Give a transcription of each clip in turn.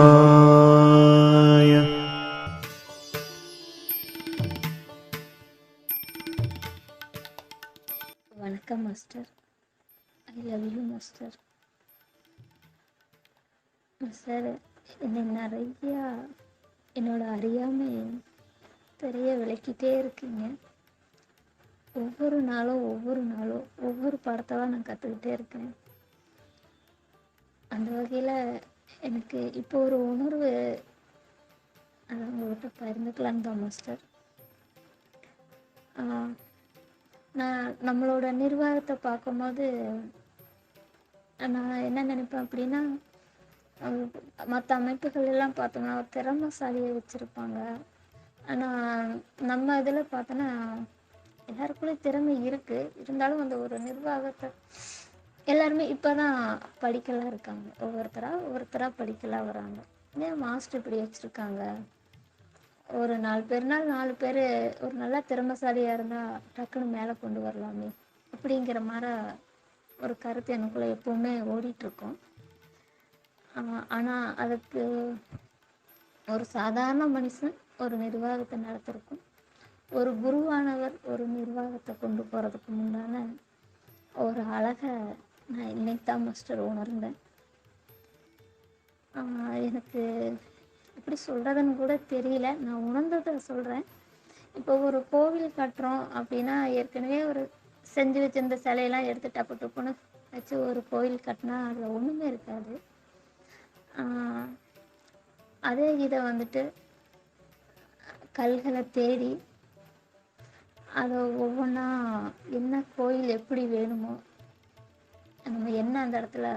शिवाय வணக்கம் master I love you master master என்னை நிறையா என்னோட அறியாமை தெரிய விளக்கிட்டே இருக்கீங்க ஒவ்வொரு நாளும் ஒவ்வொரு நாளும் ஒவ்வொரு படத்தெல்லாம் நான் கற்றுக்கிட்டே இருக்கேன் அந்த வகையில் எனக்கு இப்போ ஒரு உணர்வு அதை உங்கள்கிட்ட பகிர்ந்துக்கலான்னு தான் மாஸ்டர் நான் நம்மளோட நிர்வாகத்தை பார்க்கும்போது நான் என்ன நினைப்பேன் அப்படின்னா மற்ற அமைப்புகள் எல்லாம் பார்த்தோம்னா ஒரு திறமைசாலியை வச்சுருப்பாங்க. ஆனால் நம்ம இதில் பார்த்தோன்னா எல்லாருக்குள்ளேயும் திறமை இருக்குது இருந்தாலும் அந்த ஒரு நிர்வாகத்தை எல்லாருமே இப்போ தான் படிக்கலாம் இருக்காங்க. ஒவ்வொருத்தராக ஒவ்வொருத்தராக படிக்கலாம் வராங்க. ஏன் மாஸ்டர் இப்படி வச்சுருக்காங்க? ஒரு நாலு பேர்னால் நாலு பேர் ஒரு நல்லா திறமைசாலியாக இருந்தால் டக்குன்னு மேலே கொண்டு வரலாமே அப்படிங்கிற மாதிரி ஒரு கருத்து எனக்குள்ளே எப்போவுமே ஓடிட்டுருக்கோம். ஆனால் அதுக்கு ஒரு சாதாரண மனுஷன் ஒரு நிர்வாகத்தை நடத்திருக்கும் ஒரு குருவானவர் ஒரு நிர்வாகத்தை கொண்டு போகிறதுக்கு முன்னான ஒரு அழகை நான் இன்னைக்கு தான் மாஸ்டர் உணர்ந்தேன் எனக்கு எப்படி சொல்கிறதுன்னு கூட தெரியல. நான் உணர்ந்ததை சொல்கிறேன் இப்போ ஒரு கோவில் கட்டுறோம் அப்படின்னா ஏற்கனவே ஒரு செஞ்சு வச்சிருந்த சிலையெல்லாம் எடுத்து டப்பு டப்புன்னு வச்சு ஒரு கோவில் கட்டினா அதில் ஒன்றுமே இருக்காது. அதே இதை வந்துட்டு கல்களை தேடி அதை ஒவ்வொன்றா என்ன கோயில் எப்படி வேணுமோ நம்ம என்ன அந்த இடத்துல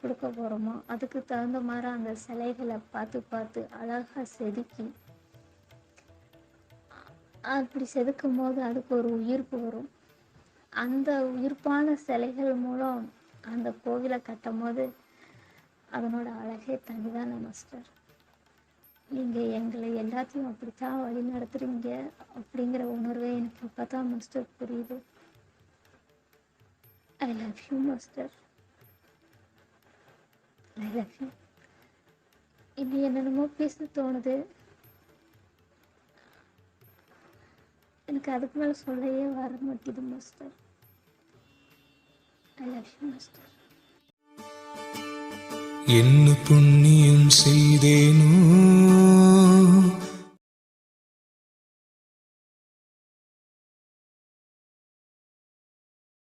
கொடுக்க போகிறோமோ அதுக்கு தகுந்த மாதிரி அந்த சிலைகளை பார்த்து பார்த்து அழகாக செதுக்கி அப்படி செதுக்கும் போது அதுக்கு ஒரு உயிர்ப்பு வரும். அந்த உயிர்ப்பான சிலைகள் மூலம் அந்த கோவிலை கட்டும் போது அதனோட அழகே தனிதான மாஸ்டர் நீங்கள் எங்களை எல்லாத்தையும் அப்படித்தான் வழி நடத்துறீங்க அப்படிங்கிற உணர்வே எனக்கு இப்போ தான் மாஸ்டர் புரியுது. I love you master I love you இன்னும் என்னென்னமோ பேச தோணுது எனக்கு அதுக்கு மேலே சொல்லவே வர மாட்டேது master I love you master என்ன புண்ணியம் செய்தேனோ